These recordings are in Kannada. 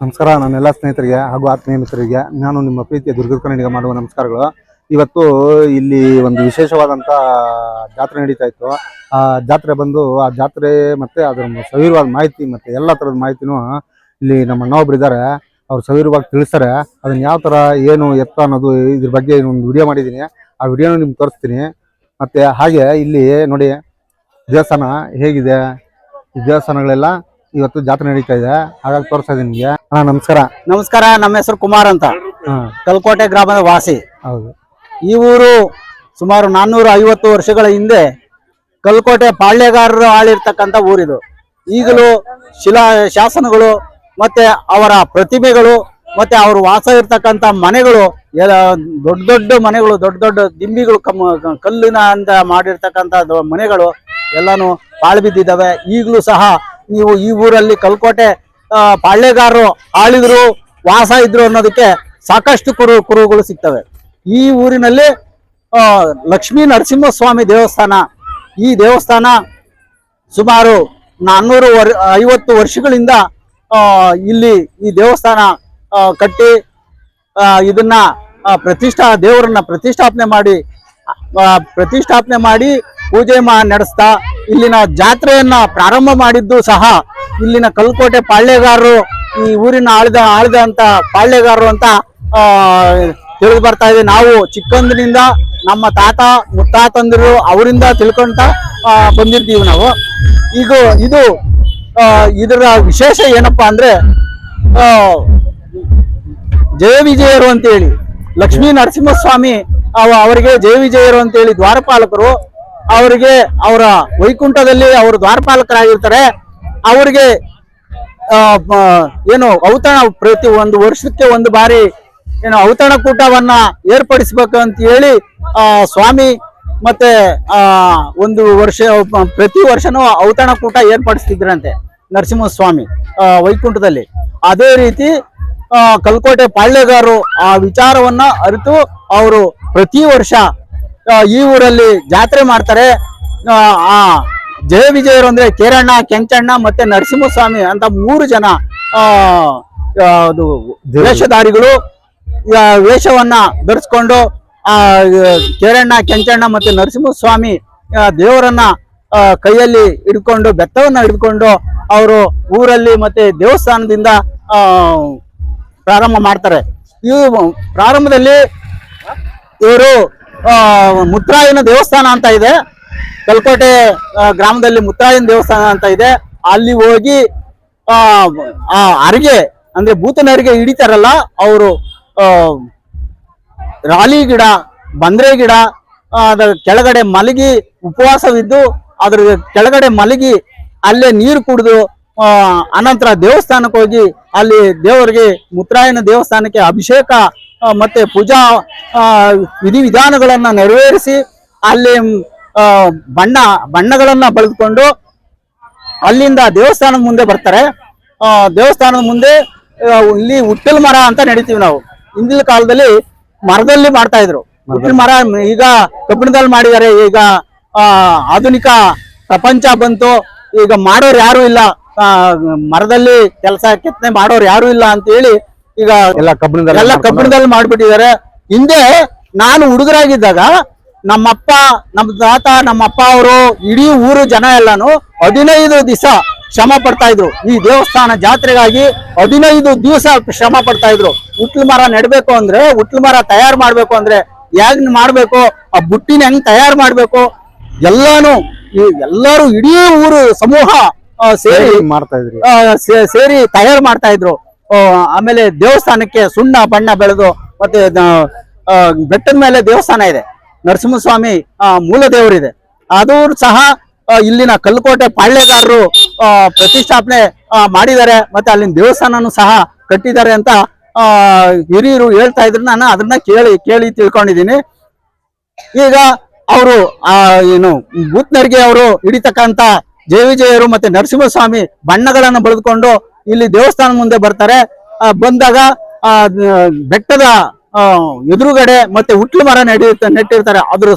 ನಮಸ್ಕಾರ ನನ್ನೆಲ್ಲ ಸ್ನೇಹಿತರಿಗೆ ಹಾಗೂ ಆತ್ಮೀಯ ಮಿತ್ರರಿಗೆ, ನಾನು ನಿಮ್ಮ ಪ್ರೀತಿಯ ದುರ್ಗ ಕನ್ನಡಿಗ ಮಾಡುವ ನಮಸ್ಕಾರಗಳು. ಇವತ್ತು ಇಲ್ಲಿ ಒಂದು ವಿಶೇಷವಾದಂಥ ಜಾತ್ರೆ ನಡೀತಾ ಇತ್ತು. ಆ ಜಾತ್ರೆ ಬಂದು, ಆ ಜಾತ್ರೆ ಮತ್ತೆ ಅದರ ಸವಿರವಾದ ಮಾಹಿತಿ ಮತ್ತೆ ಎಲ್ಲ ಥರದ ಮಾಹಿತಿನೂ ಇಲ್ಲಿ ನಮ್ಮ ಅಣ್ಣ ಇದ್ದಾರೆ. ಅವ್ರು ಸವಿರವಾಗಿ ತಿಳಿಸ್ತಾರೆ. ಅದನ್ನ ಯಾವ ಥರ ಏನು ಎತ್ತ ಅನ್ನೋದು ಇದ್ರ ಬಗ್ಗೆ ಒಂದು ವಿಡಿಯೋ ಮಾಡಿದ್ದೀನಿ. ಆ ವಿಡಿಯೋನೂ ನಿಮ್ಗೆ ತೋರಿಸ್ತೀನಿ. ಮತ್ತೆ ಹಾಗೆ ಇಲ್ಲಿ ನೋಡಿ, ದೇವಸ್ಥಾನ ಹೇಗಿದೆ? ಈ ದೇವಸ್ಥಾನಗಳೆಲ್ಲ ಇವತ್ತು ಜಾತ್ರೆ ನಡೀತಾ ಇದೆ. ಹಾಗಾಗಿ ತೋರಿಸ್ತಾ ಇದ್ದೀನಿ ನಿಮಗೆ. ಹಾ ನಮಸ್ಕಾರ. ನಮಸ್ಕಾರ ನಮ್ಮ ಹೆಸರು ಕುಮಾರ್ ಅಂತ. ಕಲ್ಕೋಟೆ ಗ್ರಾಮದ ವಾಸಿ. ಹೌದು. ಈ ಊರು ಸುಮಾರು ನಾನ್ನೂರ ಐವತ್ತು ವರ್ಷಗಳ ಹಿಂದೆ ಕಲ್ಕೋಟೆ ಪಾಳ್ಯಗಾರರು ಆಳಿರ್ತಕ್ಕಂಥ ಊರಿದು. ಈಗಲೂ ಶಿಲಾ ಶಾಸನಗಳು ಮತ್ತೆ ಅವರ ಪ್ರತಿಮೆಗಳು ಮತ್ತೆ ಅವರು ವಾಸ ಇರ್ತಕ್ಕಂಥ ಮನೆಗಳು ಎಲ್ಲ ದೊಡ್ಡ ದೊಡ್ಡ ಮನೆಗಳು ದೊಡ್ಡ ದೊಡ್ಡ ದಿಂಬಿಗಳು ಕಮ್ಮ ಕಲ್ಲಿನ ಅಂತ ಮಾಡಿರ್ತಕ್ಕಂಥ ಮನೆಗಳು ಎಲ್ಲಾನು ಪಾಳು ಬಿದ್ದಿದ್ದಾವೆ. ಈಗಲೂ ಸಹ ನೀವು ಈ ಊರಲ್ಲಿ ಕಲ್ಕೋಟೆ ಪಾಳ್ಯಗಾರರು ಆಳಿದ್ರು, ವಾಸ ಇದ್ರು ಅನ್ನೋದಕ್ಕೆ ಸಾಕಷ್ಟು ಕುರು ಕುರುಗಳು ಸಿಗ್ತವೆ. ಈ ಊರಿನಲ್ಲಿ ಲಕ್ಷ್ಮೀ ನರಸಿಂಹಸ್ವಾಮಿ ದೇವಸ್ಥಾನ, ಈ ದೇವಸ್ಥಾನ ಸುಮಾರು ನಾನ್ನೂರು ವರ್, ಐವತ್ತು ವರ್ಷಗಳಿಂದ ಇಲ್ಲಿ ಈ ದೇವಸ್ಥಾನ ಕಟ್ಟಿ ಇದನ್ನ ಪ್ರತಿಷ್ಠಾ, ದೇವರನ್ನ ಪ್ರತಿಷ್ಠಾಪನೆ ಮಾಡಿ ಪ್ರತಿಷ್ಠಾಪನೆ ಮಾಡಿ ಪೂಜೆ ಮಾ ನಡೆಸ್ತಾ ಇಲ್ಲಿನ ಜಾತ್ರೆಯನ್ನ ಪ್ರಾರಂಭ ಮಾಡಿದ್ದು ಸಹ ಇಲ್ಲಿನ ಕಲ್ಕೋಟೆ ಪಾಳ್ಯಗಾರರು, ಈ ಊರಿನ ಆಳಿದ ಆಳಿದ ಅಂತ ಪಾಳ್ಯಗಾರರು ಅಂತ ತಿಳಿದು ಬರ್ತಾ ಇದೆ. ನಾವು ಚಿಕ್ಕಂದಿನಿಂದ ನಮ್ಮ ತಾತ, ಮುತ್ತಾತಂದಿರು ಅವರಿಂದ ತಿಳ್ಕೊಂತ ಬಂದಿರ್ತೀವಿ ನಾವು. ಈಗ ಇದು ಇದರ ವಿಶೇಷ ಏನಪ್ಪಾ ಅಂದ್ರೆ ಜಯ ವಿಜಯರು ಅಂತೇಳಿ ಲಕ್ಷ್ಮೀ ನರಸಿಂಹಸ್ವಾಮಿ ಅವ, ಅವರಿಗೆ ಜಯ ವಿಜಯರು ಅಂತೇಳಿ ದ್ವಾರಪಾಲಕರು ಅವರಿಗೆ ಅವರ ವೈಕುಂಠದಲ್ಲಿ ಅವರು ದ್ವಾರಪಾಲಕರಾಗಿರ್ತಾರೆ. ಅವರಿಗೆ ಏನು ಔತಣ ಪ್ರತಿ ಒಂದು ವರ್ಷಕ್ಕೆ ಒಂದು ಬಾರಿ ಏನು ಔತಣ ಕೂಟವನ್ನ ಏರ್ಪಡಿಸ್ಬೇಕು ಅಂತ ಹೇಳಿ ಸ್ವಾಮಿ ಮತ್ತೆ, ಆ, ಒಂದು ವರ್ಷ, ಪ್ರತಿ ವರ್ಷನೂ ಔತಣ ಕೂಟ ಏರ್ಪಡಿಸ್ತಿದ್ರಂತೆ ನರಸಿಂಹಸ್ವಾಮಿ ವೈಕುಂಠದಲ್ಲಿ. ಅದೇ ರೀತಿ ಕಲ್ಕೋಟೆ ಪಾಳ್ಯಗಾರರು ಆ ವಿಚಾರವನ್ನ ಅರಿತು ಅವರು ಪ್ರತಿ ವರ್ಷ ಈ ಊರಲ್ಲಿ ಜಾತ್ರೆ ಮಾಡ್ತಾರೆ. ಆ, ಜಯ ವಿಜಯರು ಅಂದ್ರೆ ಕೇರಣ್ಣ ಕೆಂಚಣ್ಣ ಮತ್ತೆ ನರಸಿಂಹಸ್ವಾಮಿ ಅಂತ ಮೂರು ಜನ ವೇಷಧಾರಿಗಳು ವೇಷವನ್ನ ಧರಿಸ್ಕೊಂಡು ಆ ಕೇರಣ್ಣ ಕೆಂಚಣ್ಣ ಮತ್ತೆ ನರಸಿಂಹಸ್ವಾಮಿ ದೇವರನ್ನ ಕೈಯಲ್ಲಿ ಹಿಡ್ಕೊಂಡು ಬೆತ್ತವನ್ನ ಹಿಡ್ಕೊಂಡು ಅವರು ಊರಲ್ಲಿ ಮತ್ತೆ ದೇವಸ್ಥಾನದಿಂದ ಪ್ರಾರಂಭ ಮಾಡ್ತಾರೆ. ಇವು ಪ್ರಾರಂಭದಲ್ಲಿ ಇವರು ಮುತ್ರಾಯನ ದೇವಸ್ಥಾನ ಅಂತ ಇದೆ. ಕಲ್ಕೋಟೆ ಗ್ರಾಮದಲ್ಲಿ ಮುತ್ರಾಯನ ದೇವಸ್ಥಾನ ಅಂತ ಇದೆ. ಅಲ್ಲಿ ಹೋಗಿ, ಆ ಅರಿಗೆ, ಅಂದ್ರೆ ಭೂತನ ಅರಿಗೆ ಹಿಡಿತಾರಲ್ಲ, ಅವರು ರಾಲಿ ಗಿಡ, ಬಂದ್ರೆ ಗಿಡ ಅದರ ಕೆಳಗಡೆ ಮಲಗಿ ಉಪವಾಸವಿದ್ದು, ಅದ್ರ ಕೆಳಗಡೆ ಮಲಗಿ ಅಲ್ಲೇ ನೀರು ಕುಡಿದು ಅನಂತರ ದೇವಸ್ಥಾನಕ್ಕೆ ಹೋಗಿ ಅಲ್ಲಿ ದೇವರಿಗೆ ಮುತ್ರಾಯನ ದೇವಸ್ಥಾನಕ್ಕೆ ಅಭಿಷೇಕ ಮತ್ತೆ ಪೂಜಾ ವಿಧಿವಿಧಾನಗಳನ್ನ ನೆರವೇರಿಸಿ ಅಲ್ಲಿ ಬಣ್ಣ, ಬಣ್ಣಗಳನ್ನ ಬಳಿದುಕೊಂಡು ಅಲ್ಲಿಂದ ದೇವಸ್ಥಾನದ ಮುಂದೆ ಬರ್ತಾರೆ. ದೇವಸ್ಥಾನದ ಮುಂದೆ ಇಲ್ಲಿ ಉಟ್ಟಲ್ ಮರ ಅಂತ ನಡಿತೀವಿ ನಾವು. ಹಿಂದಿನ ಕಾಲದಲ್ಲಿ ಮರದಲ್ಲಿ ಮಾಡ್ತಾ ಇದ್ರು. ಉಟ್ಟಲ್ ಮರ, ಈಗ ಕಬ್ಬಿಣದಲ್ಲಿ ಮಾಡಿದ್ದಾರೆ. ಈಗ ಆಧುನಿಕ ಪ್ರಪಂಚ ಬಂತು. ಈಗ ಮಾಡೋರು ಯಾರು ಇಲ್ಲ. ಮರದಲ್ಲಿ ಕೆಲಸ, ಕೆತ್ತನೆ ಮಾಡೋರು ಯಾರು ಇಲ್ಲ ಅಂತ ಹೇಳಿ ಈಗ ಎಲ್ಲ ಕಬ್ಬಿಣದಲ್ಲಿ ಎಲ್ಲ ಕಬ್ಬಿಣದಲ್ಲಿ ಮಾಡ್ಬಿಟ್ಟಿದ್ದಾರೆ. ಹಿಂದೆ ನಾನು ಹುಡುಗರಾಗಿದ್ದಾಗ ನಮ್ಮಪ್ಪ ನಮ್ಮ ತಾತ ನಮ್ಮಪ್ಪ ಅವರು ಇಡೀ ಊರು ಜನ ಎಲ್ಲಾನು ಹದಿನೈದು ದಿವಸ ಶ್ರಮ ಪಡ್ತಾ ಇದ್ರು. ಈ ದೇವಸ್ಥಾನ ಜಾತ್ರೆಗಾಗಿ ಹದಿನೈದು ದಿವಸ ಶ್ರಮ ಪಡ್ತಾ ಇದ್ರು. ಉಟ್ಲು ಮರ ನೆಡ್ಬೇಕು ಅಂದ್ರೆ ಉಟ್ಲು ಮರ ತಯಾರು ಮಾಡ್ಬೇಕು ಅಂದ್ರೆ ಹೇಗ್ ಮಾಡ್ಬೇಕು? ಆ ಬುಟ್ಟಿನ ಹೆಂಗ್ ತಯಾರು ಮಾಡ್ಬೇಕು? ಎಲ್ಲಾನು ಈ ಎಲ್ಲರೂ ಇಡೀ ಊರು ಸಮೂಹ ಸೇರಿ ಮಾಡ್ತಾ ಇದ್ರು. ಸೇರಿ ತಯಾರು ಮಾಡ್ತಾ ಇದ್ರು. ಆಮೇಲೆ ದೇವಸ್ಥಾನಕ್ಕೆ ಸುಣ್ಣ ಬಣ್ಣ ಬೆಳೆದು ಮತ್ತೆ ಬೆಟ್ಟದ ಮೇಲೆ ದೇವಸ್ಥಾನ ಇದೆ. ನರಸಿಂಹಸ್ವಾಮಿ ಮೂಲ ದೇವರಿದೆ ಅದು ಸಹ ಇಲ್ಲಿನ ಕಲ್ಕೋಟೆ ಪಾಳ್ಯಗಾರರು ಪ್ರತಿಷ್ಠಾಪನೆ ಮಾಡಿದ್ದಾರೆ. ಮತ್ತೆ ಅಲ್ಲಿನ ದೇವಸ್ಥಾನನೂ ಸಹ ಕಟ್ಟಿದ್ದಾರೆ ಅಂತ ಹಿರಿಯರು ಹೇಳ್ತಾ ಇದ್ರು. ನಾನು ಅದನ್ನ ಕೇಳಿ ಕೇಳಿ ತಿಳ್ಕೊಂಡಿದ್ದೀನಿ. ಈಗ ಅವರು, ಆ, ಏನು, ಬೂತ್ನರ್ಗೆ ಅವರು ಹಿಡಿತಕ್ಕಂತ ಜಯ ವಿಜಯರು ಮತ್ತೆ ನರಸಿಂಹಸ್ವಾಮಿ ಬಣ್ಣಗಳನ್ನು ಬಳಿದುಕೊಂಡು ಇಲ್ಲಿ ದೇವಸ್ಥಾನ ಮುಂದೆ ಬರ್ತಾರೆ. ಬಂದಾಗ ಆ ಬೆಟ್ಟದ ಆ, ಎದುರುಗಡೆ ಮತ್ತೆ ಹುಟ್ಲು ಮರ ನಡೆಯುತ್ತೆ ನೆಟ್ಟಿರ್ತಾರೆ. ಅದ್ರ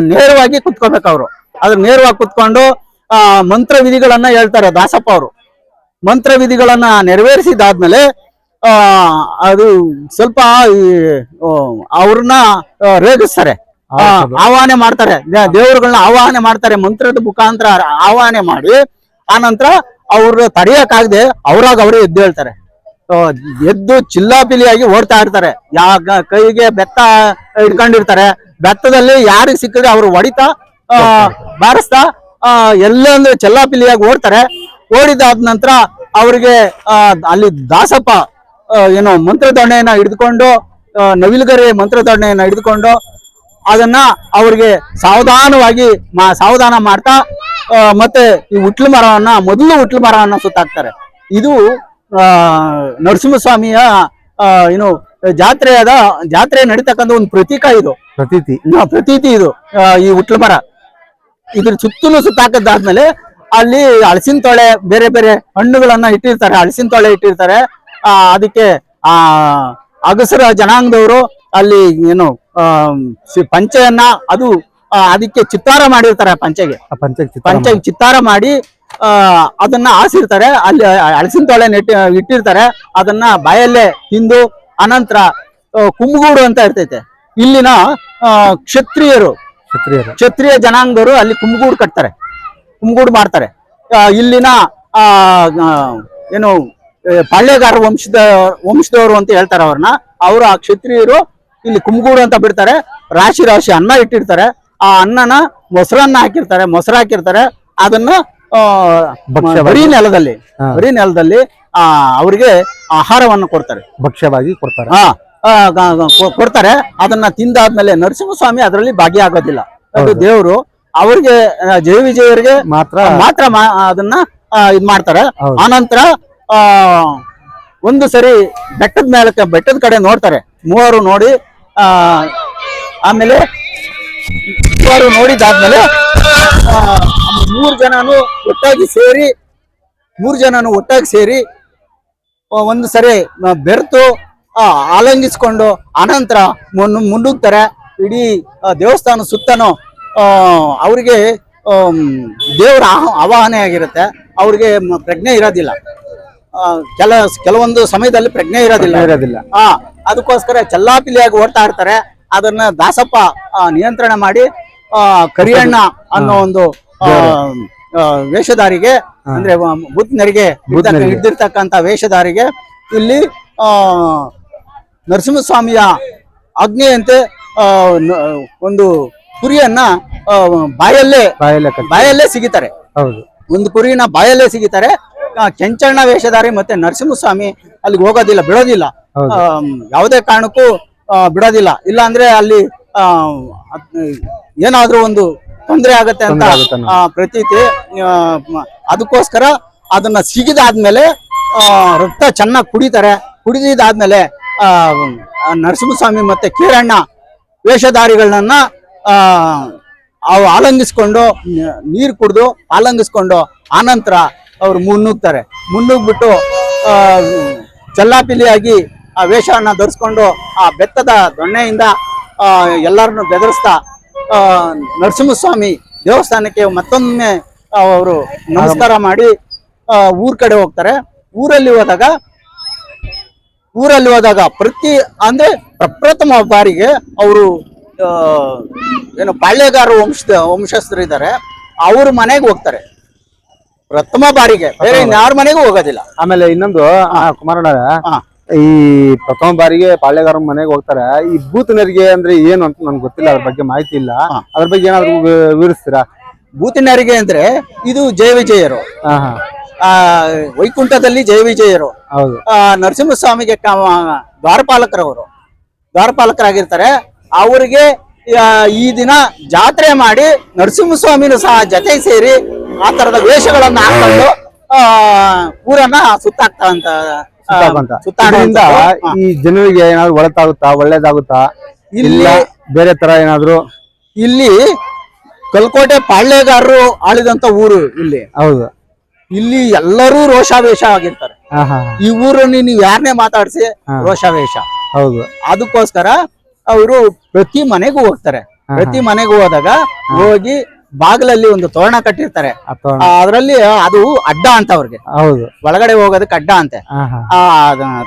ನೇರವಾಗಿ ಕುತ್ಕೋಬೇಕು ಅವರು. ಅದ್ರ ನೇರವಾಗಿ ಕುತ್ಕೊಂಡು ಆ ಮಂತ್ರ ವಿಧಿಗಳನ್ನ ಹೇಳ್ತಾರೆ ದಾಸಪ್ಪ ಅವರು. ಮಂತ್ರ ವಿಧಿಗಳನ್ನ ನೆರವೇರಿಸಿದಾದ್ಮೇಲೆ ಆ ಅದು ಸ್ವಲ್ಪ ಈ, ಆ, ಅವ್ರನ್ನ ಆ, ರೇಗಿಸ್ತಾರೆ. ಆ. ಆವಾಹನೆ ಮಾಡ್ತಾರೆ. ದೇವರುಗಳನ್ನ ಆವಾಹನೆ ಮಾಡ್ತಾರೆ. ಮಂತ್ರದ ಮುಖಾಂತರ ಆವಾಹನೆ ಮಾಡಿ ಆನಂತರ ಅವ್ರು ತಡೆಯಕ್ಕಾಗದೆ ಅವ್ರಾಗ ಅವರೇ ಎದ್ದು ಹೇಳ್ತಾರೆ. ಎದ್ದು ಚಿಲ್ಲಾಪಿಲಿಯಾಗಿ ಓಡ್ತಾ ಇರ್ತಾರೆ. ಯಾವ ಕೈಗೆ ಬೆತ್ತ ಇಟ್ಕೊಂಡಿರ್ತಾರೆ. ಬೆತ್ತದಲ್ಲಿ ಯಾರಿಗೆ ಸಿಕ್ಕಿದ್ರೆ ಅವ್ರು ಹೊಡಿತಾ ಬಾರಿಸ್ತಾ ಆ, ಎಲ್ಲ ಅಂದ್ರೆ ಚೆಲ್ಲಾಪಿಲಿಯಾಗಿ ಓಡ್ತಾರೆ. ಓಡಿದಾದ ನಂತರ ಅವ್ರಿಗೆ ಅಲ್ಲಿ ದಾಸಪ್ಪ ಏನೋ ಮಂತ್ರದೊಣ್ಣೆಯನ್ನ ಹಿಡಿದುಕೊಂಡು ನವಿಲುಗರೆ ನವಿಲುಗರಿ ಮಂತ್ರದೊಣ್ಣೆಯನ್ನ ಹಿಡಿದುಕೊಂಡು ಅದನ್ನ ಅವ್ರಿಗೆ ಸಾವಧಾನವಾಗಿ ಮಾ ಸಾವಧಾನ ಮಾಡ್ತಾ ಮತ್ತೆ ಈ ಉಟ್ಲು ಮರವನ್ನ ಮೊದಲು ಉಟ್ಲು ಮರವನ್ನ ಸುತ್ತಾಕ್ತಾರೆ. ಇದು ಆ ನರಸಿಂಹಸ್ವಾಮಿಯ ಏನು ಜಾತ್ರೆಯಾದ ಜಾತ್ರೆ ನಡೀತಕ್ಕಂಥ ಒಂದು ಪ್ರತೀಕ ಇದು. ಪ್ರತೀತಿ. ಪ್ರತೀತಿ ಇದು ಈ ಉಟ್ಲು ಮರ. ಇದ್ರ ಸುತ್ತಲೂ ಸುತ್ತಾಕದಾದ್ಮೇಲೆ ಅಲ್ಲಿ ಹಳಸಿನ ತೊಳೆ ಬೇರೆ ಬೇರೆ ಹಣ್ಣುಗಳನ್ನ ಇಟ್ಟಿರ್ತಾರೆ ಹಳಸಿನ ತೊಳೆ ಇಟ್ಟಿರ್ತಾರೆ. ಅದಕ್ಕೆ ಆ ಅಗಸರ ಜನಾಂಗದವರು ಅಲ್ಲಿ ಏನು ಪಂಚೆಯನ್ನ ಅದು ಅದಕ್ಕೆ ಚಿತ್ತಾರ ಮಾಡಿರ್ತಾರೆ ಪಂಚೆಗೆ. ಪಂಚೆಗೆ ಚಿತ್ತಾರ ಮಾಡಿ. ಅದನ್ನ ಆಸಿರ್ತಾರೆ ಅಲ್ಲಿ ಅಳಸಿನ ತೊಳೆ ನೆಟ್ಟಿ ಇಟ್ಟಿರ್ತಾರೆ. ಅದನ್ನ ಬಾಯಲ್ಲೇ ತಿಂದು ಅನಂತರ ಕುಂಬಗೂಡು ಅಂತ ಇರ್ತೈತೆ. ಇಲ್ಲಿನ ಕ್ಷತ್ರಿಯರು ಕ್ಷತ್ರಿಯರು. ಕ್ಷತ್ರಿಯ ಜನಾಂಗದವರು ಅಲ್ಲಿ ಕುಂಬಗೂಡು ಕಟ್ತಾರೆ. ಕುಂಬಗೂಡು ಮಾಡ್ತಾರೆ. ಇಲ್ಲಿನ ಏನು ಪಾಳ್ಯಗಾರ ವಂಶದ ವಂಶದವರು ಅಂತ ಹೇಳ್ತಾರೆ ಅವ್ರನ್ನ. ಅವರು ಆ ಕ್ಷತ್ರಿಯರು ಇಲ್ಲಿ ಕುಮ್ಗೂಡು ಅಂತ ಬಿಡ್ತಾರೆ. ರಾಶಿ ರಾಶಿ ಅನ್ನ ಇಟ್ಟಿರ್ತಾರೆ. ಆ ಅನ್ನನ ಮೊಸರನ್ನ ಹಾಕಿರ್ತಾರೆ ಮೊಸರು ಹಾಕಿರ್ತಾರೆ. ಅದನ್ನ. ಬರೀ ನೆಲದಲ್ಲಿ. ಬರೀ ನೆಲದಲ್ಲಿ ಆ ಅವ್ರಿಗೆ ಆಹಾರವನ್ನು ಕೊಡ್ತಾರೆ. ಭಕ್ಷ್ಯವಾಗಿ ಕೊಡ್ತಾರೆ. ಹಾ ಕೊಡ್ತಾರೆ. ಅದನ್ನ ತಿಂದಾದ್ಮೇಲೆ ನರಸಿಂಹಸ್ವಾಮಿ ಅದರಲ್ಲಿ ಭಾಗಿಯಾಗೋದಿಲ್ಲ. ಅದು. ದೇವರು ಅವ್ರಿಗೆ ಜಯ ವಿಜಯರಿಗೆ ಮಾತ್ರ ಮಾತ್ರ ಅದನ್ನ ಇದ್ ಮಾಡ್ತಾರೆ. ಆನಂತರ ಆ ಒಂದು ಸರಿ ಬೆಟ್ಟದ ಮೇಲೆ ಬೆಟ್ಟದ ಕಡೆ ನೋಡ್ತಾರೆ. ಮೂವರು ನೋಡಿ ಆಮೇಲೆ ಮೂವರು ನೋಡಿದಾದ್ಮೇಲೆ ಮೂರು ಜನನು ಒಟ್ಟಾಗಿ ಸೇರಿ ಮೂರು ಜನನು ಒಟ್ಟಾಗಿ ಸೇರಿ ಒಂದು ಸರಿ ಬೆರೆತು ಆಲಂಗಿಸ್ಕೊಂಡು ಅನಂತರ ಮುನ್ನು ಮುನ್ನುಗ್ತಾರೆ ಇಡೀ ದೇವಸ್ಥಾನ ಸುತ್ತನೂ ಅವರಿಗೆ ದೇವರ ಆಹ- ಆವಾಹನೆ ಆಗಿರುತ್ತೆ. ಅವ್ರಿಗೆ ಪ್ರಜ್ಞೆ ಇರೋದಿಲ್ಲ. ಕೆಲ ಕೆಲವೊಂದು ಸಮಯದಲ್ಲಿ ಪ್ರಜ್ಞೆ ಇರೋದಿಲ್ಲ. ಇರೋದಿಲ್ಲ. ಆ ಅದಕ್ಕೋಸ್ಕರ ಚಲ್ಲಾಪಿಲಿಯಾಗಿ ಓಡ್ತಾ ಇರ್ತಾರೆ. ಅದನ್ನ ದಾಸಪ್ಪ ನಿಯಂತ್ರಣ ಮಾಡಿ ಆ, ಕರಿಯಣ್ಣ ಅನ್ನೋ ಒಂದು ವೇಷಧಾರಿಗೆ ಅಂದ್ರೆ ಬುದ್ಧನರಿಗೆ ಇದ್ದಿರ್ತಕ್ಕಂತ ವೇಷಧಾರಿಗೆ ಇಲ್ಲಿ ಆ ನರಸಿಂಹಸ್ವಾಮಿಯ ಆಜ್ಞೆಯಂತೆ ಆ, ಒಂದು ಕುರಿಯನ್ನ ಬಾಯಲ್ಲೇ ಬಾಯಲ್ಲೇ ಸಿಗಿತಾರೆ. ಒಂದು ಕುರಿನ ಬಾಯಲ್ಲೇ ಸಿಗಿತಾರೆ. ಕೆಂಚಣ್ಣ ವೇಷಧಾರಿ ಮತ್ತೆ ನರಸಿಂಹಸ್ವಾಮಿ ಅಲ್ಲಿಗೆ ಹೋಗೋದಿಲ್ಲ ಬಿಡೋದಿಲ್ಲ. ಯಾವುದೇ ಕಾರಣಕ್ಕೂ ಬಿಡೋದಿಲ್ಲ. ಇಲ್ಲ ಅಂದ್ರೆ ಅಲ್ಲಿ ಏನಾದ್ರೂ ಒಂದು ತೊಂದರೆ ಆಗತ್ತೆ ಅಂತ ಪ್ರತೀತಿ ಅದಕ್ಕೋಸ್ಕರ ಅದನ್ನ ಸಿಗಿದಾದ್ಮೇಲೆ ಆ, ರಕ್ತ ಚೆನ್ನಾಗಿ ಕುಡಿತಾರೆ. ಕುಡಿದಿದ್ದಾದ್ಮೇಲೆ ಆ, ನರಸಿಂಹಸ್ವಾಮಿ ಮತ್ತೆ ಕೀರಣ್ಣ ವೇಷಧಾರಿಗಳನ್ನ ಆ ಅವು ಆಲಂಗಿಸ್ಕೊಂಡು ನೀರು ಕುಡಿದು ಆಲಂಗಿಸ್ಕೊಂಡು ಆನಂತರ ಅವ್ರು ಮುನ್ನುಗ್ತಾರೆ. ಮುನ್ನುಗ್ಬಿಟ್ಟು ಚಲ್ಲಾಪಿಲಿಯಾಗಿ ಆ ವೇಷವನ್ನು ಧರಿಸ್ಕೊಂಡು ಆ ಬೆತ್ತದ ದೊಣ್ಣೆಯಿಂದ ಎಲ್ಲರನ್ನು ಬೆದರಿಸ್ತಾ ನರಸಿಂಹಸ್ವಾಮಿ ದೇವಸ್ಥಾನಕ್ಕೆ ಮತ್ತೊಮ್ಮೆ ಅವರು ನಮಸ್ಕಾರ ಮಾಡಿ ಊರ್ ಕಡೆ ಹೋಗ್ತಾರೆ. ಊರಲ್ಲಿ ಹೋದಾಗ ಊರಲ್ಲಿ ಹೋದಾಗ ಪ್ರತಿ, ಅಂದ್ರೆ ಪ್ರಪ್ರಥಮ ಬಾರಿಗೆ ಅವರು ಏನು ಪಾಳ್ಯಗಾರ ವಂಶದ ವಂಶಸ್ಥರಿದ್ದಾರೆ. ಅವ್ರ ಮನೆಗೆ ಹೋಗ್ತಾರೆ. ಪ್ರಥಮ ಬಾರಿಗೆ. ಬೇರೆ ಇನ್ಯಾರ ಮನೆಗೂ ಹೋಗೋದಿಲ್ಲ. ಆಮೇಲೆ ಇನ್ನೊಂದು ಕುಮಾರಣ್ಣ. ಈ ಪ್ರಥಮ ಬಾರಿಗೆ ಪಾಳ್ಯಗಾರ ಮನೆಗೆ ಹೋಗ್ತಾರೆ. ಈ ಭೂತನರಿಗೆ ಅಂದ್ರೆ ಏನು ಅಂತ ನನ್ಗೆ ಗೊತ್ತಿಲ್ಲ ಅದ್ರ ಬಗ್ಗೆ ಮಾಹಿತಿ ಇಲ್ಲ. ಅದ್ರ ಬಗ್ಗೆ ಏನಾದ್ರು ವಿವರಿಸ್ತೀರಾ? ಭೂತನರಿಗೆ ಅಂದ್ರೆ ಇದು ಜಯ ವಿಜಯರು. ಆ ವೈಕುಂಠದಲ್ಲಿ ಜಯ ವಿಜಯರು. ಹೌದು. ಆ, ನರಸಿಂಹಸ್ವಾಮಿಗೆ ದ್ವಾರಪಾಲಕರವರು. ದ್ವಾರಪಾಲಕರಾಗಿರ್ತಾರೆ. ಅವರಿಗೆ ಈ ದಿನ ಜಾತ್ರೆ ಮಾಡಿ ನರಸಿಂಹಸ್ವಾಮಿನೂ ಸಹ ಜೊತೆ ಸೇರಿ ಆ ತರದ ವೇಷಗಳನ್ನ ಹಾಕೊಂಡು ಆ ಊರನ್ನ ಸುತ್ತಾಕ್ತಾವಂತ ಸುತ್ತಾಡುವಂತ. ಈ ಜನರಿಗೆ ಏನಾದ್ರು ಒಳತಾಗುತ್ತಾ ಒಳ್ಳೇದಾಗುತ್ತಾ? ಇಲ್ಲಿ ಬೇರೆ ತರ ಏನಾದ್ರು? ಇಲ್ಲಿ ಕಲ್ಕೋಟೆ ಪಾಳ್ಯಗಾರರು ಆಳಿದಂತ ಊರು ಇಲ್ಲಿ. ಹೌದು. ಇಲ್ಲಿ ಎಲ್ಲರೂ ರೋಷಾವೇಶ ಆಗಿರ್ತಾರೆ. ಈ ಊರನ್ನು ನೀವು ಯಾರನ್ನೇ ಮಾತಾಡಿಸಿ. ರೋಷಾವೇಶ. ಹೌದು. ಅದಕ್ಕೋಸ್ಕರ ಅವರು ಪ್ರತಿ ಮನೆಗೂ ಹೋಗ್ತಾರೆ. ಪ್ರತಿ ಮನೆಗೂ ಹೋದಾಗ ಹೋಗಿ ಬಾಗಿಲಲ್ಲಿ ಒಂದು ತೋರಣ ಕಟ್ಟಿರ್ತಾರೆ. ಅದರಲ್ಲಿ ಅದು ಅಡ್ಡ ಅಂತ ಅವ್ರಿಗೆ. ಹೌದು. ಒಳಗಡೆ ಹೋಗೋದಕ್ಕೆ ಅಡ್ಡ ಅಂತೆ. ಆ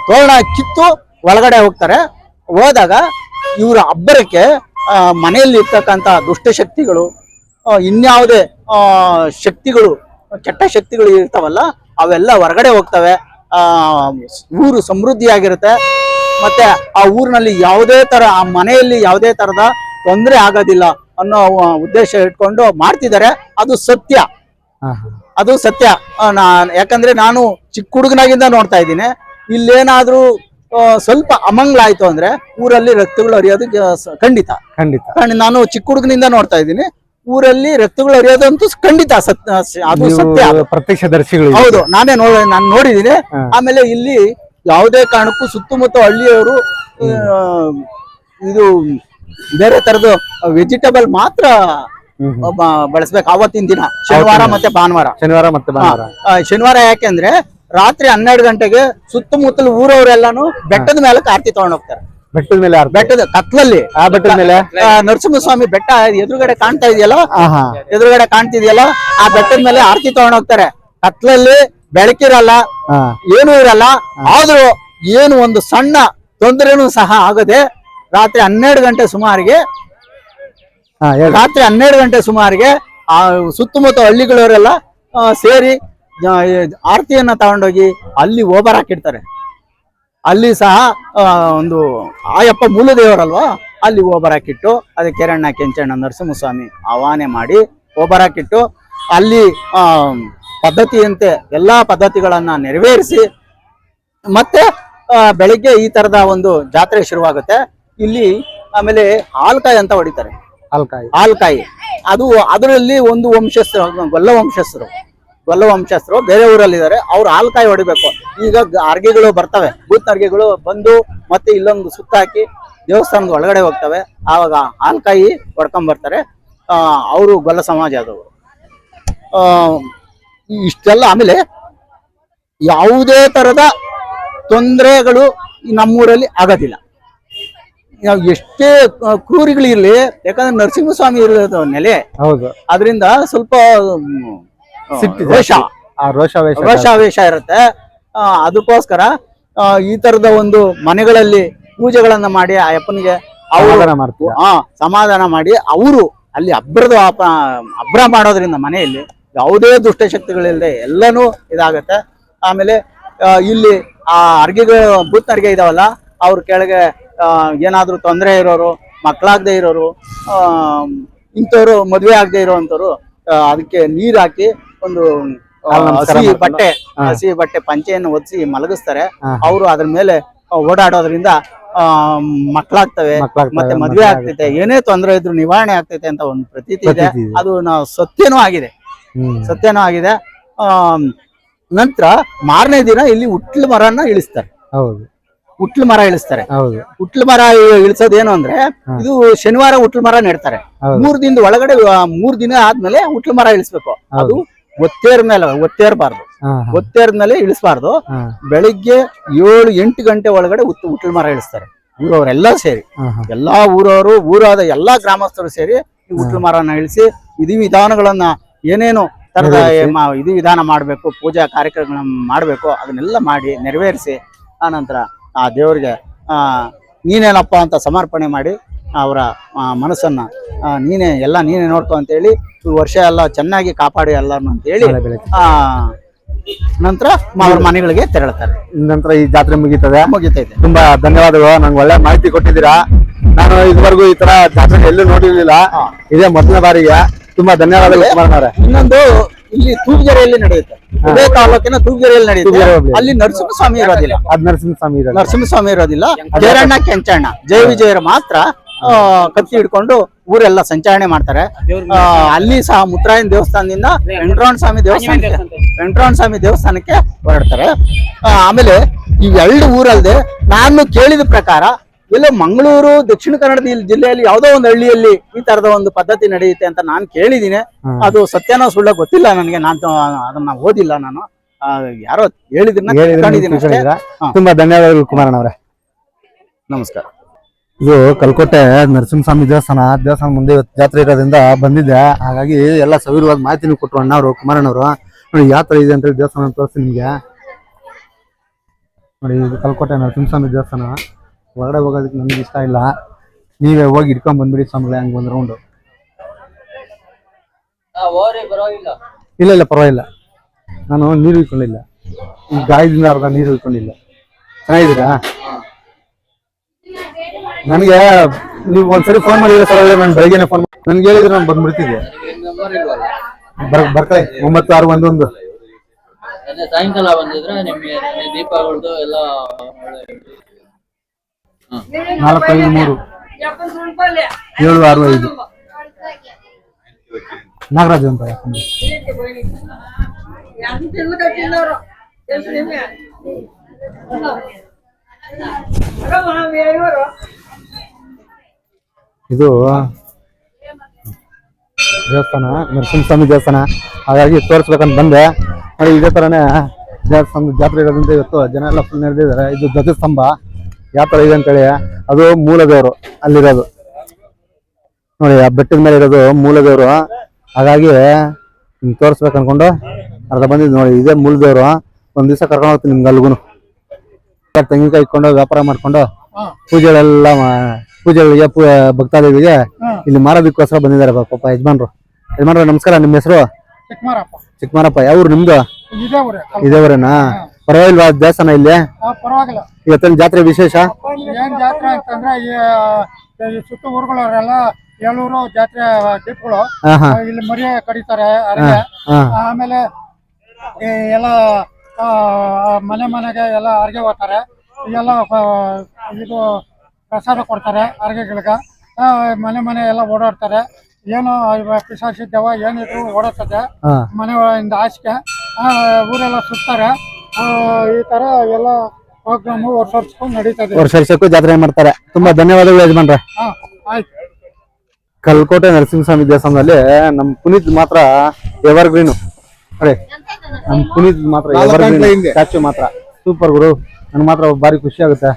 ತೋರಣ ಕಿತ್ತು ಒಳಗಡೆ ಹೋಗ್ತಾರೆ. ಹೋದಾಗ ಇವರ ಅಬ್ಬರಕ್ಕೆ ಆ, ಮನೆಯಲ್ಲಿ ಇರ್ತಕ್ಕಂತ ದುಷ್ಟಶಕ್ತಿಗಳು ಇನ್ಯಾವುದೇ ಆ, ಶಕ್ತಿಗಳು ಕೆಟ್ಟ ಶಕ್ತಿಗಳು ಇರ್ತಾವಲ್ಲ ಅವೆಲ್ಲ ಹೊರಗಡೆ ಹೋಗ್ತವೆ. ಆ ಊರು ಸಮೃದ್ಧಿಯಾಗಿರುತ್ತೆ. ಮತ್ತೆ ಆ ಊರಿನಲ್ಲಿ ಯಾವುದೇ ತರ ಆ ಮನೆಯಲ್ಲಿ ಯಾವುದೇ ತರದ ತೊಂದರೆ ಆಗೋದಿಲ್ಲ ಅನ್ನೋ ಉದ್ದೇಶ ಇಟ್ಕೊಂಡು ಮಾಡ್ತಿದ್ದಾರೆ. ಅದು ಸತ್ಯ. ಅದು ಸತ್ಯ. ನಾ ಯಾಕಂದ್ರೆ ನಾನು ಚಿಕ್ಕ ಹುಡುಗನಾಗಿಂದ ನೋಡ್ತಾ ಇದ್ದೀನಿ. ಇಲ್ಲೇನಾದ್ರೂ ಸ್ವಲ್ಪ ಅಮಂಗ್ಲ ಆಯ್ತು ಅಂದ್ರೆ ಊರಲ್ಲಿ ರಕ್ತಗಳು ಹರಿಯೋದು ಖಂಡಿತ. ಖಂಡಿತ. ನಾನು ಚಿಕ್ಕ ಹುಡುಗನಿಂದ ನೋಡ್ತಾ ಇದ್ದೀನಿ. ಊರಲ್ಲಿ ರಕ್ತಗಳು ಹರಿಯೋದಂತೂ ಖಂಡಿತ ಸತ್ಯ ಅದು ಸತ್ಯ. ಪ್ರತ್ಯಕ್ಷದರ್ಶಿಗಳು ಪ್ರತ್ಯಕ್ಷ ದರ್ಶಿಗಳು ಹೌದು ನಾನೇ ನೋಡ ನಾನು ನೋಡಿದ್ದೀನಿ. ಆಮೇಲೆ ಇಲ್ಲಿ ಯಾವುದೇ ಕಾರಣಕ್ಕೂ ಸುತ್ತಮುತ್ತ ಹಳ್ಳಿಯವರು ಇದು ಬೇರೆ ತರದ್ದು ವೆಜಿಟೇಬಲ್ ಮಾತ್ರ. ಬಳಸ್ಬೇಕು ಆವತ್ತಿನ ದಿನ ಶನಿವಾರ ಮತ್ತೆ ಭಾನುವಾರ. ಶನಿವಾರ ಮತ್ತೆ ಭಾನುವಾರ. ಶನಿವಾರ ಯಾಕೆಂದ್ರೆ ರಾತ್ರಿ ಹನ್ನೆರಡು ಗಂಟೆಗೆ ಸುತ್ತಮುತ್ತಲು ಊರವರೆಲ್ಲಾನು ಬೆಟ್ಟದ ಮೇಲೆ ಆರತಿ ತಗೊಂಡ್ ಹೋಗ್ತಾರೆ. ಬೆಟ್ಟದ ಮೇಲೆ. ಬೆಟ್ಟದ ಕತ್ಲಲ್ಲಿ. ಆ ಬೆಟ್ಟದ ಮೇಲೆ? ನರಸಿಂಹಸ್ವಾಮಿ ಬೆಟ್ಟ ಎದುರುಗಡೆ ಕಾಣ್ತಾ ಇದೆಯಲ್ಲ? ಎದುರುಗಡೆ ಕಾಣ್ತಿದ್ಯಲ್ಲ? ಆ ಬೆಟ್ಟದ ಮೇಲೆ ಆರತಿ ತಗೊಂಡ್ ಹೋಗ್ತಾರೆ. ಕತ್ಲಲ್ಲಿ ಬೆಳಕಿರಲ್ಲ ಏನೂ ಇರಲ್ಲ. ಆದ್ರೂ ಏನು ಒಂದು ಸಣ್ಣ ತೊಂದರೆನೂ ಸಹ ಆಗದೆ ರಾತ್ರಿ ಹನ್ನೆರಡು ಗಂಟೆ ಸುಮಾರಿಗೆ ರಾತ್ರಿ ಹನ್ನೆರಡು ಗಂಟೆ ಸುಮಾರಿಗೆ ಆ ಸುತ್ತಮುತ್ತ ಹಳ್ಳಿಗಳವರೆಲ್ಲ ಸೇರಿ ಆರತಿಯನ್ನ ತಗೊಂಡೋಗಿ ಅಲ್ಲಿ ಓಬರ್ ಹಾಕಿಡ್ತಾರೆ. ಅಲ್ಲಿ ಸಹ ಒಂದು ಆಯಪ್ಪ ಮೂಲ ದೇವರಲ್ವಾ ಅಲ್ಲಿ ಓಬರ್ ಹಾಕಿಟ್ಟು ಅದಕ್ಕೆ ಕೆರಣ್ಣ ಕೆಂಚಣ್ಣ ನರಸಿಂಹಸ್ವಾಮಿ ಆವಾನೆ ಮಾಡಿ ಓಬರ್ ಹಾಕಿಟ್ಟು ಅಲ್ಲಿ ಆ, ಪದ್ಧತಿಯಂತೆ ಎಲ್ಲಾ ಪದ್ಧತಿಗಳನ್ನ ನೆರವೇರಿಸಿ ಮತ್ತೆ ಬೆಳಿಗ್ಗೆ ಈ ತರದ ಒಂದು ಜಾತ್ರೆ ಶುರುವಾಗುತ್ತೆ. ಇಲ್ಲಿ ಆಮೇಲೆ ಹಾಲ್ಕಾಯಿ ಅಂತ ಹೊಡಿತಾರೆ. ಹಾಲ್ಕಾಯಿ. ಹಾಲ್ಕಾಯಿ. ಅದು ಅದರಲ್ಲಿ ಒಂದು ವಂಶಸ್ಥರು ಗೊಲ್ಲ ವಂಶಸ್ಥರು. ಗೊಲ್ಲ ವಂಶಸ್ಥರು ಬೇರೆ ಊರಲ್ಲಿದ್ದಾರೆ. ಅವ್ರು ಹಾಲ್ಕಾಯಿ ಹೊಡಿಬೇಕು. ಈಗ ಅರ್ಗೆಗಳು ಬರ್ತವೆ. ಭೂತ್ ಅರ್ಗೆಗಳು ಬಂದು ಮತ್ತೆ ಇಲ್ಲೊಂದು ಸುತ್ತ ಹಾಕಿ ದೇವಸ್ಥಾನದ ಒಳಗಡೆ ಹೋಗ್ತವೆ. ಆವಾಗ ಹಾಲ್ಕಾಯಿ ಹೊಡ್ಕೊಂಡ್ ಬರ್ತಾರೆ. ಅವರು ಗೊಲ್ಲ ಸಮಾಜ ಅದು ಆ, ಇಷ್ಟೆಲ್ಲ ಆಮೇಲೆ ಯಾವುದೇ ತರದ ತೊಂದರೆಗಳು ನಮ್ಮೂರಲ್ಲಿ ಆಗೋದಿಲ್ಲ. ನಾವು ಎಷ್ಟೇ ಕ್ರೂರಿಗಳಿರ್ಲಿ ಯಾಕಂದ್ರೆ ನರಸಿಂಹಸ್ವಾಮಿ ಇರೋದು ನೆಲೆ ಹೌದು. ಅದರಿಂದ ಸ್ವಲ್ಪ ಸಿಟ್ಟು ರೋಷ ಆ ರೋಷಾವೇಶ ರೋಷಾವೇಶ ಇರುತ್ತೆ. ಅದಕ್ಕೋಸ್ಕರ ಈ ತರದ ಒಂದು ಮನೆಗಳಲ್ಲಿ ಪೂಜೆಗಳನ್ನ ಮಾಡಿ ಆ ಅಪ್ಪನಿಗೆ ಅವರು ಮಾಡ್ತೀವಿ ಆ ಸಮಾಧಾನ ಮಾಡಿ ಅವರು ಅಲ್ಲಿ ಅಬ್ರದ ಅಬ್ರ ಮಾಡೋದ್ರಿಂದ ಮನೆಯಲ್ಲಿ ಯಾವುದೇ ದುಷ್ಟಶಕ್ತಿಗಳಿಲ್ಲದೆ ಎಲ್ಲನೂ ಇದಾಗತ್ತೆ. ಆಮೇಲೆ ಇಲ್ಲಿ ಆ ಅರ್ಗೆಗಳು ಭೂತ್ ಅರ್ಗೆ ಇದಾವಲ್ಲ ಅವ್ರ ಕೆಳಗೆ ಏನಾದ್ರೂ ತೊಂದರೆ ಇರೋರು ಮಕ್ಕಳಾಗದೆ ಇರೋರು ಇಂಥವ್ರು ಮದುವೆ ಆಗದೆ ಇರೋವಂಥವ್ರು ಅದಕ್ಕೆ ನೀರ್ ಹಾಕಿ ಒಂದು ಹಸಿ ಬಟ್ಟೆ ಹಸಿ ಬಟ್ಟೆ ಪಂಚೆಯನ್ನು ಒದಿಸಿ ಮಲಗಿಸ್ತಾರೆ. ಅವರು ಅದ್ರ ಮೇಲೆ ಓಡಾಡೋದ್ರಿಂದ ಆ ಮಕ್ಕಳಾಗ್ತವೆ ಮತ್ತೆ ಮದ್ವೆ ಆಗ್ತೈತೆ ಏನೇ ತೊಂದರೆ ಇದ್ರು ನಿವಾರಣೆ ಆಗ್ತೈತೆ ಅಂತ ಒಂದು ಪ್ರತೀತಿ ಇದೆ. ಅದು ನಾವು ಸತ್ಯನೂ ಆಗಿದೆ. ಸತ್ಯನೂ ಆಗಿದೆ. ಆ ನಂತರ ಮಾರನೇ ದಿನ ಇಲ್ಲಿ ಉಟ್ಲು ಮರನ್ನ ಇಳಿಸ್ತಾರೆ. ಹೌದು. ಉಟ್ಲು ಮರ ಇಳಿಸ್ತಾರೆ. ಹೌದು. ಉಟ್ಲು ಮರ ಇಳಿಸೋದೇನು ಅಂದ್ರೆ ಇದು ಶನಿವಾರ ಉಟ್ಲು ಮರ ನೆಡ್ತಾರೆ. ಮೂರ್ ದಿನದ ಒಳಗಡೆ ಮೂರ್ ದಿನ ಆದ್ಮೇಲೆ ಉಟ್ಲು ಮರ ಇಳಿಸ್ಬೇಕು. ಅದು ಒತ್ತೇರ್ ಮೇಲೆ ಒತ್ತೇರ್ಬಾರ್ದು. ಒತ್ತೇರ್ದ್ಮೇಲೆ ಒತ್ತೇರ್ದ ಮೇಲೆ ಇಳಿಸ್ಬಾರ್ದು. ಬೆಳಿಗ್ಗೆ ಏಳು ಎಂಟು ಗಂಟೆ ಒಳಗಡೆ ಉತ್ತು ಉಟ್ಲು ಮರ ಇಳಿಸ್ತಾರೆ. ಊರವರೆಲ್ಲ ಸೇರಿ. ಎಲ್ಲಾ ಊರವರು ಊರಾದ ಎಲ್ಲಾ ಗ್ರಾಮಸ್ಥರು ಸೇರಿ ಈ ಉಟ್ಲು ಮರನ ಇಳಿಸಿ ವಿಧಿ ವಿಧಾನಗಳನ್ನ ಏನೇನು ತರದ ವಿಧಿ ವಿಧಾನ ಮಾಡಬೇಕು ಪೂಜಾ ಕಾರ್ಯಕ್ರಮಗಳನ್ನ ಮಾಡಬೇಕು ಅದನ್ನೆಲ್ಲ ಮಾಡಿ ನೆರವೇರಿಸಿ ಆನಂತರ ಆ ದೇವರಿಗೆ ನೀನೇನಪ್ಪ ಅಂತ ಸಮರ್ಪಣೆ ಮಾಡಿ ಅವರ ಮನಸ್ಸನ್ನ ನೀನೇ ಎಲ್ಲ ನೀನೇ ನೋಡ್ಕೊ ಅಂತೇಳಿ ಈ ವರ್ಷ ಎಲ್ಲ ಚೆನ್ನಾಗಿ ಕಾಪಾಡಿ ಎಲ್ಲಾನು ಅಂತೇಳಿ ಆ ನಂತರ ಅವ್ರ ಮನೆಗಳಿಗೆ ತೆರಳುತ್ತಾರೆ. ನಂತರ ಈ ಜಾತ್ರೆ ಮುಗೀತದೆ. ಮುಗಿತೈತೆ. ತುಂಬಾ ಧನ್ಯವಾದಗಳು. ನಂಗೆ ಒಳ್ಳೆ ಮಾಹಿತಿ ಕೊಟ್ಟಿದ್ದೀರಾ. ನಾನು ಇದುವರೆಗೂ ಈ ತರ ಜಾತ್ರೆ ಎಲ್ಲೂ ನೋಡಿರ್ಲಿಲ್ಲ. ಇದೇ ಮೊದಲನೇ ಬಾರಿಗೆ. ತುಂಬಾ ಧನ್ಯವಾದಗಳು ಇನ್ನೊಂದು ಇಲ್ಲಿ ತೂಗುಗೆರೆಯಲ್ಲಿ ನಡೆಯುತ್ತೆ. ಇದೇ ತಾಲೂಕಿನ ತೂಗುಗೆರೆಯಲ್ಲಿ ನಡೆಯುತ್ತೆ. ಅಲ್ಲಿ ನರಸಿಂಹಸ್ವಾಮಿ ಇರೋದಿಲ್ಲ. ಅದ್ ನರಸಿಂಹಸ್ವಾಮಿ ನರಸಿಂಹಸ್ವಾಮಿ ಇರೋದಿಲ್ಲ. ಜಯರಣ್ಣ ಕೆಂಚಣ್ಣ. ಜಯ ವಿಜಯರು ಮಾತ್ರ ಕತ್ತಿ ಹಿಡ್ಕೊಂಡು ಊರೆಲ್ಲ ಸಂಚಾರಣೆ ಮಾಡ್ತಾರೆ. ಅಲ್ಲಿ ಸಹ ಮುತ್ತರಾಯನ ದೇವಸ್ಥಾನದಿಂದ ವೆಂಕಟರಮಣ ಸ್ವಾಮಿ ದೇವಸ್ಥಾನಕ್ಕೆ ವೆಂಕಟರಮಣ ಸ್ವಾಮಿ ದೇವಸ್ಥಾನಕ್ಕೆ ಹೊರಡ್ತಾರೆ. ಆಮೇಲೆ ಆಮೇಲೆ ಎರಡು ಊರಲ್ಲದೆ ನಾನು ಕೇಳಿದ ಪ್ರಕಾರ ಎಲ್ಲೋ ಮಂಗಳೂರು ದಕ್ಷಿಣ ಕನ್ನಡ ಜಿಲ್- ಜಿಲ್ಲೆಯಲ್ಲಿ ಯಾವುದೋ ಒಂದು ಹಳ್ಳಿಯಲ್ಲಿ ಈ ತರದ ಒಂದು ಪದ್ಧತಿ ನಡೆಯುತ್ತೆ ಅಂತ ನಾನು ಕೇಳಿದ್ದೀನಿ ಅದು ಸತ್ಯನೋ ಸುಳ್ಳ ಗೊತ್ತಿಲ್ಲ ನನಗೆ. ನಾನು ಅದನ್ನ ಓದಿಲ್ಲ ನಾನು. ಯಾರೋ ಹೇಳಿದ್ರನ್ನ. ತುಂಬಾ ಧನ್ಯವಾದಗಳು ಕುಮಾರನವರೇ ನಮಸ್ಕಾರ. ಇದು ಕಲ್ಕೋಟೆ ನರಸಿಂಹಸ್ವಾಮಿ ದೇವಸ್ಥಾನ ದೇವಸ್ಥಾನ ಮುಂದೆ ಜಾತ್ರೆ ಇರೋದ್ರಿಂದ ಬಂದಿದ್ದೆ. ಹಾಗಾಗಿ ಎಲ್ಲ ಸವಿರವಾದ ಮಾಹಿತಿ ಕೊಟ್ಟರು ಅಣ್ಣವರು ಕುಮಾರಣ್ಣವರು ನೋಡಿ ಯಾವ ಥರ ಇದೆ ಅಂತೇಳಿ ದೇವಸ್ಥಾನ ತೋರಿಸ್ತೀನಿ ನಿಮಗೆ. ನೋಡಿ ಇದು ಕಲ್ಕೋಟೆ ನರಸಿಂಹಸ್ವಾಮಿ ದೇವಸ್ಥಾನ. ಹೊರಗಡೆ ಹೋಗೋದಕ್ಕೆ ನನಗೆ ಇಷ್ಟ ಇಲ್ಲ. ನೀವೇ ಹೋಗಿ ಇಟ್ಕೊಂಡ್ ಬಂದ್ಬಿಡಿ ಸಂಬಳ ಹಂಗೆ ಒಂದು ರೌಂಡು ಇಲ್ಲ ಇಲ್ಲ ಪರವಾಗಿಲ್ಲ. ನಾನು ನೀರು ಇಟ್ಕೊಂಡಿಲ್ಲ ಈ ಗಾಯದಿಂದ ಅರ್ಧ ನೀರು ಇಟ್ಕೊಂಡಿಲ್ಲ ಚೆನ್ನಾಗಿದ್ದೀರಾ? ನನಗೆ ನೀವು ಒಂದ್ಸರಿ ಫೋನ್ ಮಾಡಿದ್ರೆ ಸರ್ ನಾನು ಬೆಳಗ್ಗೆನೆ ಫೋನ್ ನನ್ಗೆ ಹೇಳಿದ್ರೆ ನಾನು ಬಂದ್ಬಿಡ್ತಿದ್ದೆ. ಬರ್ ಬರ್ಕಳಿ ಒಂಬತ್ತು ಆರು ಒಂದು ಒಂದು. ಸಾಯಂಕಾಲ ಬಂದಿದ್ರೆ ನಿಮಗೆ ದೀಪಗಳದ್ದು ಎಲ್ಲ ಮೂರು. ಏಳು, ಆರು, ಐದು. ನಾಗರಾಜ್ ಅಂತ ಇದು ದೇವಸ್ಥಾನ, ನರಸಿಂಹಸ್ವಾಮಿ ದೇವಸ್ಥಾನ. ಹಾಗಾಗಿ ತೋರಿಸ್ಬೇಕಂತ ಬಂದೆ. ಇದೇ ಥರನೇ ದೇವಸ್ಥಾನದ ಜಾತ್ರೆ ಇರೋದ್ರಿಂದ ಇವತ್ತು ಜನ ಎಲ್ಲ ಫುಲ್ ನಡೆದಿದ್ದಾರೆ ಇದು ಧ್ವಜಸ್ತಂಭ. ಯಾವ ಥರ ಇದೆ ಅಂತೇಳಿ ಅದು ಮೂಲದೇವರು ಅಲ್ಲಿರೋದು. ನೋಡಿ ಆ ಬೆಟ್ಟದ ಮೇಲೆ ಇರೋದು ಮೂಲದೇವರು. ಹಾಗಾಗಿ ನಿಮ್ಗೆ ತೋರಿಸ್ಬೇಕು ಅನ್ಕೊಂಡು ಅರ್ಧ ಬಂದಿದ್ದು ನೋಡಿ ಇದೇ ಮೂಲದೇವರು. ಒಂದ್ ದಿವಸ ಕರ್ಕೊಂಡು ಹೋಗ್ತೀನಿ ನಿಮ್ಗೆ ಅಲ್ಗುನು ತೆಂಗಿನಕಾಯಿ ಇಟ್ಕೊಂಡು ವ್ಯಾಪಾರ ಮಾಡ್ಕೊಂಡು ಪೂಜೆಗಳೆಲ್ಲ ಪೂಜೆಗಳಿಗೆ ಪೂ ಭಕ್ತಾದಿಗಳಿಗೆ ಇಲ್ಲಿ ಮಾರೋದಕ್ಕೋಸ್ಕರ ಬಂದಿದ್ದಾರೆ ಪಾಪ ಯಜಮಾನ್ರು. ಯಜಮಾನ್ರು ನಮಸ್ಕಾರ ನಿಮ್ಮ ಹೆಸರು? ಚಿಕ್ಕಮಾರಪ್ಪ. ಚಿಕ್ಕಮಾರಪ್ಪ. ಯಾವ ಊರು ನಿಮ್ದು? ಇದೇ ಇದೇ ಊರೇನಾ? ಪರವಾಗಿಲ್ವಾ ದೇವಸ್ಥಾನ ಇಲ್ಲಿ? ಆ, ಪರವಾಗಿಲ್ಲ. ಇವತ್ತಿನ ಜಾತ್ರೆ ವಿಶೇಷ? ಏನ್ ಜಾತ್ರೆ ಅಂತಂದ್ರೆ ಈ ಈ ಸುತ್ತ ಊರುಗಳವರೆಲ್ಲ ಏಳೂರು ಜಾತ್ರೆ ಡಿಪ್ಗಳು ಹಾ ಹಾ. ಇಲ್ಲಿ ಮರಿ ಕಡಿತಾರೆ ಅರಿಗೆ ಹಾ ಆಮೇಲೆ ಈ ಎಲ್ಲ ಆ, ಮನೆ ಮನೆಗೆ ಎಲ್ಲ ಅರ್ಗೆ ಹೋಗ್ತಾರೆ. ಎಲ್ಲ ಇದು ಪ್ರಸಾದ ಕೊಡ್ತಾರೆ ಅರ್ಗೆಗಳಿಗೆ. ಆ, ಮನೆ ಮನೆ ಎಲ್ಲ ಓಡಾಡ್ತಾರೆ. ಏನು ಇವ ಪಿಶಾಚಿ ದೆವ್ವ ಏನಿದ್ರು ಓಡಾಡ್ತದೆ ಹಾ. ಮನೆ ಒಳಗಿಂದ ಆಚೆಗೆ. ಆ, ಊರೆಲ್ಲ ಸುತ್ತಾರೆ. ಈ ತರ ಎಲ್ಲ ಪ್ರೋಗ್ರಾಮ್ ವರ್ಷ ವರ್ಷಕ್ಕೂ ನಡೀತದೆ ವರ್ಷ ವರ್ಷಕ್ಕೂ ಜಾತ್ರೆ ಮಾಡ್ತಾರೆ. ತುಂಬಾ ಧನ್ಯವಾದಗಳು ಯಜಮಾನ್ರೆ. ಹಾ ಆಯ್ತು. ಕಲ್ಕೋಟೆ ನರಸಿಂಹಸ್ವಾಮಿ ದೇವಸ್ಥಾನದಲ್ಲಿ ನಮ್ ಪುನೀತ್ ಮಾತ್ರ ಎವರ್ ಗ್ರೀನು ಅರೆ ನಮ್ ಪುನೀತ್ ಮಾತ್ರ ಎವರ್ ಗ್ರೀನ್ ಸ್ಟ್ಯಾಚು ಮಾತ್ರ. ಸೂಪರ್ ಗುರು. ನನ್ ಮಾತ್ರ ಭಾರಿ ಖುಷಿ ಆಗುತ್ತೆ.